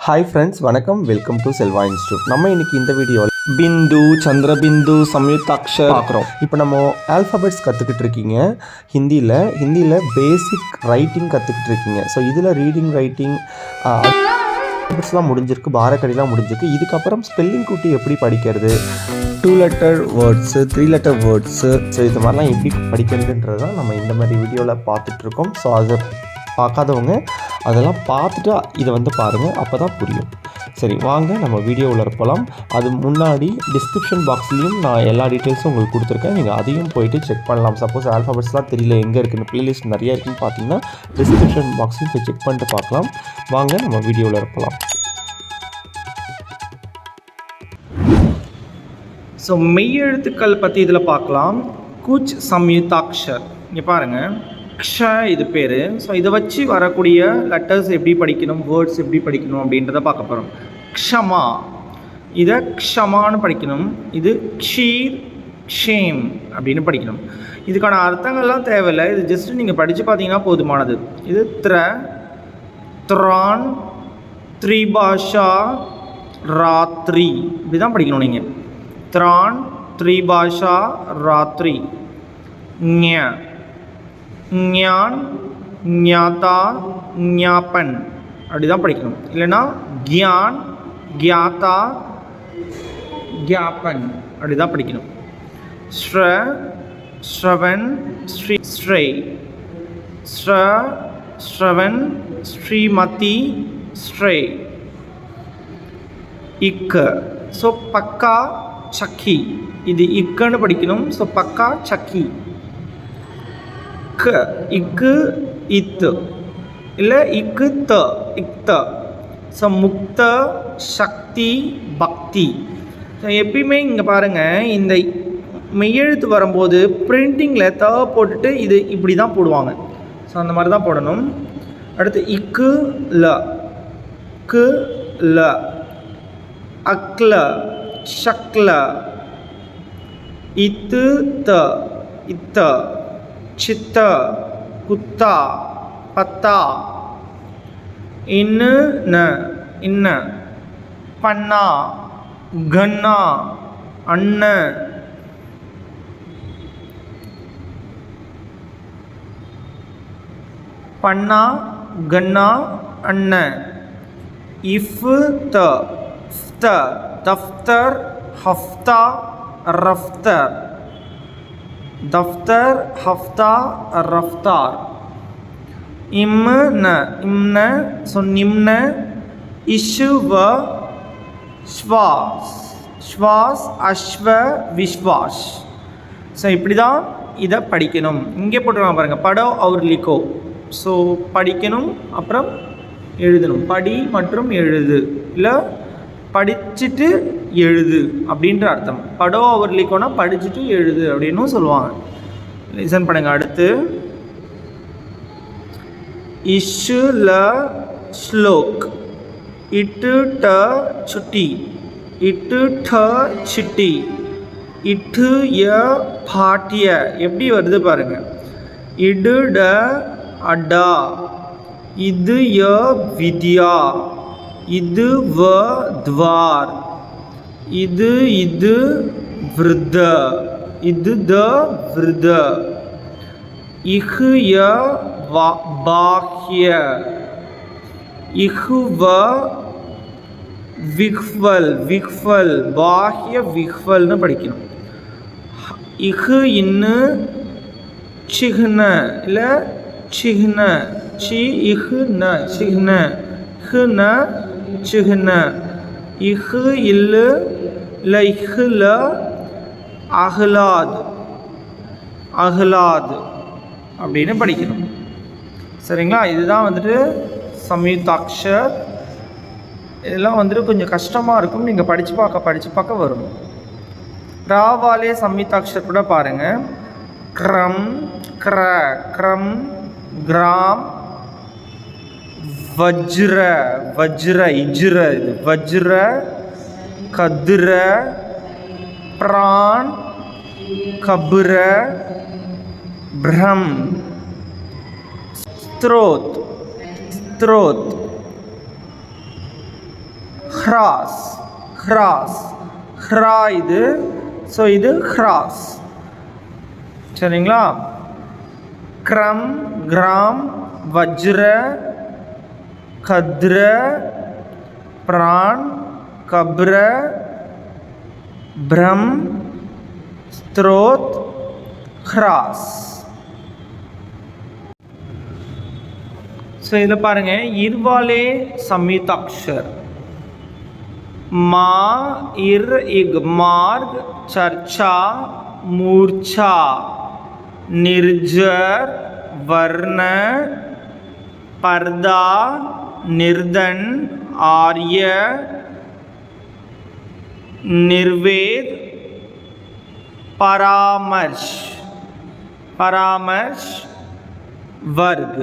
Hi friends வணக்கம். Welcome to Selva institute நம்ம இன்னைக்கு இந்த வீடியோவில் பிந்து சந்திரபிந்து சம்யுக்தாக்ஷர் பார்க்குறோம் இப்போ நம்ம ஆல்ஃபபெட்ஸ் கற்றுக்கிட்டு இருக்கீங்க. ஹிந்தியில் ஹிந்தியில் பேசிக் ரைட்டிங் கற்றுக்கிட்டு இருக்கீங்க. ஸோ இதில் ரீடிங் ரைட்டிங் ஆல்ஃபபெட்ஸ்லாம் முடிஞ்சிருக்கு பாரக்கடிலாம் முடிஞ்சிருக்கு. இதுக்கப்புறம் ஸ்பெல்லிங் கூட்டி எப்படி படிக்கிறது? Two letter words three letter words so இது மாதிரிலாம் எப்படி படிக்கிறதுன்றது தான் நம்ம இந்த மாதிரி வீடியோவில் பார்த்துட்ருக்கோம் ஸோ அதை பார்க்காதவங்க அதெல்லாம் பார்த்துட்டு இதை வந்து பாருங்கள் அப்போ தான் புரியும். சரி வாங்க நம்ம வீடியோவில் போகலாம் அது முன்னாடி டிஸ்கிரிப்ஷன் பாக்ஸ்லேயும் நான் எல்லா டீட்டெயில்ஸும் உங்களுக்கு கொடுத்துருக்கேன். நீங்கள் அதையும் போயிட்டு செக் பண்ணலாம். சப்போஸ் ஆல்ஃபாபெட்ஸ்லாம் தெரியல எங்கே இருக்குன்னு ப்ளேலிஸ்ட் நிறையா இருக்குன்னு பார்த்தீங்கன்னா டிஸ்கிரிப்ஷன் பாக்ஸையும் போய் செக் பண்ணிட்டு பார்க்கலாம். வாங்க நம்ம வீடியோவில் போகலாம் ஸோ மெய்யெழுத்துக்கள் பற்றி இதில் பார்க்கலாம். கூச் சம்யுதாக்ஷர். இங்கே பாருங்கள் அக்ஷா இது பேர். ஸோ இதை வச்சு வரக்கூடிய லெட்டர்ஸ் எப்படி படிக்கணும் வேர்ட்ஸ் எப்படி படிக்கணும் அப்படின்றத பார்க்க போகிறோம் க்ஷமா. இதை க்ஷமான்னு படிக்கணும். இது க்ஷீர் க்ஷேம் அப்படின்னு படிக்கணும். இதுக்கான அர்த்தங்கள்லாம் தேவையில்லை. இது ஜஸ்ட் நீங்கள் படித்து பார்த்தீங்கன்னா போதுமானது. இது த்ர த்ரான் த்ரிபாஷா ராத்ரி. இப்படி தான் படிக்கணும் நீங்கள் த்ரான் த்ரிபாஷா ராத்ரி. ஞ. ஞான் ஞாதா ஞாபன். அப்படி தான் படிக்கணும். இல்லைன்னா கியான் கியாதா கியாபன். அப்படி தான் படிக்கணும். ஸ்ர ஸ்ரவன் ஸ்ரீ ஸ்ரே. ஸ்ர ஸ்ரவன் ஸ்ரீமதி ஸ்ரே. இக்க ஸோ பக்கா சக்கி. இது இக்கன்னு படிக்கணும். ஸோ பக்கா சக்கி. க இக்கு இத்து. இல்லை இக்கு த இக்த. ஸோ முக்த சக்தி பக்தி. ஸோ எப்பயுமே இங்கே பாருங்கள் இந்த மெய்யெழுத்து வரும்போது பிரிண்டிங்கில் த போட்டுட்டு இது இப்படி தான் போடுவாங்க. ஸோ அந்த மாதிரி தான் போடணும். அடுத்து இக்கு ல. கு ல. அக்ல ஷக்ல இத்து த. இத்த. சித்த குத்தா பத்தா. இன்னு இன்ன. பண்ணா கன்னா அண்ண. பண்ணா கன்னா அண்ண. இஃப் த. ஃப்த. தஃப்தர் ஹஃப்தா ரஃப்தர். தஃப்தர் ஹஃப்தா ரஃப்தார் இம்ன இம்ன ஸோ நிம்ன இஷுவ ஸ்வாஸ் ஸ்வாஸ் அஸ்வ விஸ்வாஸ் ஸோ இப்படி தான் இதை படிக்கணும் இங்கே போட்டுருவாங்க பாருங்கள் படோ அவர் லிக்கோ ஸோ படிக்கணும் அப்புறம் எழுதணும் படி மற்றும் எழுது இல்லை படிச்சுட்டு எழுது அப்படின்ற அர்த்தம். படோ அவர் லிக்கோனா படிச்சுட்டு எழுது அப்படின்னும் சொல்லுவாங்க. லிசன் பண்ணுங்க அடுத்து. இஷு ல ஸ்லோக். இட்டு ட சுட்டி. இட்டு ட சிட்டி. இட்டு ய பாட்டிய. எப்படி வருது பாருங்க. இடு ட அடா. இது ய வித்யா. இது வ துவார். இது இது விருத. இது த விருத. இஹு ய வா பாஹ்ய. இஹு வ விஹ்வல் விஹ்வல் பாஹ்ய விஹ்வல்னு படிக்கணும். இஹு இன்னு சிஹ்ன இல்லை சிஹ்ன. சி இஹு ந சிஹ்ன. ஹு ந சிஹ்ன இஹு இல்லு ல இஹுல ல அஹ்லாத் அஹ்லாத் அப்படின்னு படிக்கணும் சரிங்களா? இதுதான் வந்துட்டு சம்யுக்தாக்ஷர் இதெல்லாம் வந்துட்டு கொஞ்சம் கஷ்டமாக இருக்கும். நீங்கள் படித்து பார்க்க படித்து பார்க்க வரும். ராவாலே சம்யுக்தாக்ஷர் கூட பாருங்கள் க்ரம் க்ர க்ரம் கிராம் வஜ்ர வஜ்ர இஜ்ர இது வஜ்ர கதிர பிரான் கபுர பிரம் ஸ்த்ரோத் ஸ்த்ரோத். ஹ்ராஸ் ஹ்ராஸ். ஹ்ரா இது ஸோ இது ஹ்ராஸ். சரிங்களா? க்ரம் கிராம் வஜ்ர கத்ர பிரான் கப்ர பிரம் ஸ்த்ரோத் ஹ்ராஸ் ஸோ இதில் பாருங்கள் இருவாலே சம்யுதாக்ஷர் மா இர் இக் மார்க் சர்ச்சா மூர்ச்சா निर्जर वर्ण पर्दा நிர்தன் ஆரிய நிர்வேத் பராமர்ஷ் பராமர்ஷ் வர்க்.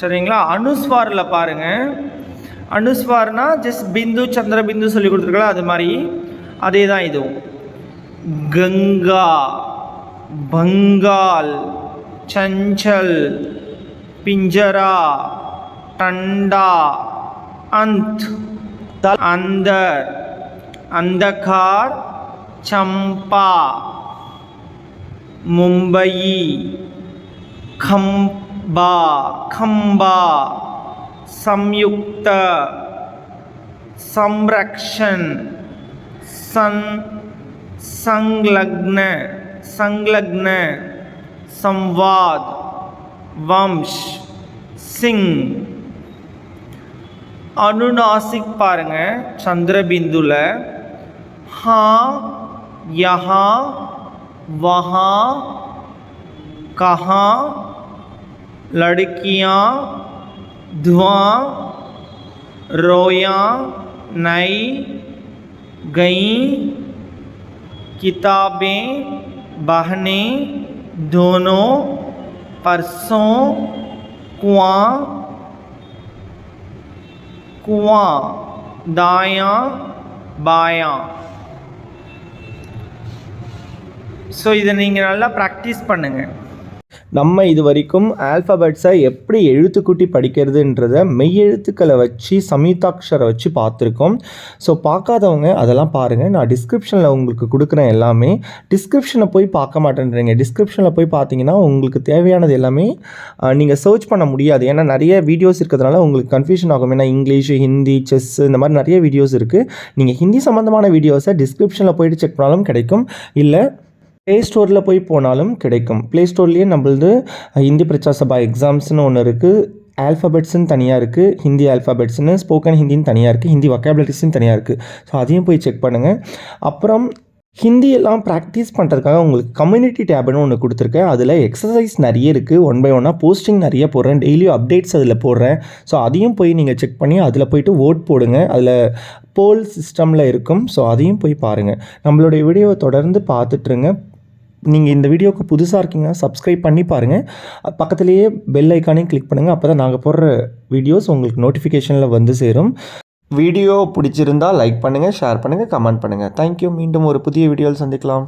சரிங்களா? அனுஸ்வாரில் பாருங்கள் அனுஸ்வார்னா ஜஸ்ட் பிந்து சந்திர பிந்து சொல்லி கொடுத்துருக்கலாம் அது மாதிரி. அதே தான் இதுவும் கங்கா பங்கால் சஞ்சல் பிஞ்சரா टंडा अंत, तल, अंदर, अंधकार, चंपा, मुंबई, खंबा खंबा, संयुक्त, संरक्षण, सं, संलग्न संलग्न, संवाद, वंश, सिंह। अनुनासिक பாருங்க சந்திரபிந்துல हाँ यहाँ वहाँ कहाँ लड़कियाँ धुआं रोयां नई गई किताबें बहने दोनों परसों कुआं कुआं दायां बायां ஸோ இதை நீங்கள் நல்லா ப்ராக்டிஸ் பண்ணுங்கள் நம்ம இது வரைக்கும் ஆல்ஃபபெட்ஸை எப்படி எழுத்துக்கூட்டி படிக்கிறதுன்றத மெய்யெழுத்துக்களை வச்சு சமீதாட்சரை வச்சு பார்த்துருக்கோம். ஸோ பார்க்காதவங்க அதெல்லாம் பாருங்கள் நான் டிஸ்கிரிப்ஷனில் உங்களுக்கு கொடுக்குறேன் எல்லாமே. டிஸ்கிரிப்ஷனை போய் பார்க்க மாட்டேன்றீங்க. டிஸ்கிரிப்ஷனில் போய் பார்த்தீங்கன்னா உங்களுக்கு தேவையானது எல்லாமே நீங்கள் சர்ச் பண்ண முடியாது. ஏன்னா நிறைய வீடியோஸ் இருக்கிறதுனால உங்களுக்கு கன்ஃபியூஷன் ஆகும். ஏன்னா இங்கிலீஷ் ஹிந்தி செஸ் இந்த மாதிரி நிறைய வீடியோஸ் இருக்குது நீங்கள் ஹிந்தி சம்மந்தமான வீடியோஸை டிஸ்கிரிப்ஷனில் போயிட்டு செக் பண்ணாலும் கிடைக்கும். இல்லை ப்ளே ஸ்டோரில் போய் போனாலும் கிடைக்கும். ப்ளே ஸ்டோர்லேயே நம்மளது ஹிந்தி பிரச்சா சபா எக்ஸாம்ஸ்னு ஒன்று இருக்குது ஆல்ஃபபெட்ஸ்னு தனியாக இருக்குது ஹிந்தி ஆல்ஃபபெட்ஸ்னு ஸ்போக்கன் ஹிந்தின்னு தனியாக இருக்குது ஹிந்தி வொக்காபுலரிஸ்னு தனியாக இருக்குது ஸோ அதையும் போய் செக் பண்ணுங்கள் அப்புறம் ஹிந்தி எல்லாம் ப்ராக்டிஸ் பண்ணுறதுக்காக உங்களுக்கு கம்யூனிட்டி டேப்னு ஒன்று கொடுத்துருக்கேன். அதில் எக்ஸசைஸ் நிறைய இருக்குது ஒன் பை ஒன்னாக போஸ்டிங் நிறைய போடுறேன். டெய்லியும் அப்டேட்ஸ் அதில் போடுறேன். ஸோ அதையும் போய் நீங்கள் செக் பண்ணி அதில் போயிட்டு ஓட் போடுங்க. அதில் போல் சிஸ்டமில் இருக்கும். ஸோ அதையும் போய் பாருங்கள் நம்மளுடைய வீடியோவை தொடர்ந்து பார்த்துட்ருங்க நீங்கள் இந்த வீடியோவுக்கு புதுசாக இருக்கீங்கன்னா சப்ஸ்கிரைப் பண்ணி பாருங்கள் பக்கத்துலேயே பெல் ஐக்கானையும் கிளிக் பண்ணுங்கள் அப்போ தான் நாங்கள் போடுற வீடியோஸ் உங்களுக்கு நோட்டிஃபிகேஷனில் வந்து சேரும். வீடியோ பிடிச்சிருந்தால் லைக் பண்ணுங்கள் ஷேர் பண்ணுங்கள் கமெண்ட் பண்ணுங்கள் தேங்க்யூ மீண்டும் ஒரு புதிய வீடியோவில் சந்திக்கலாம்.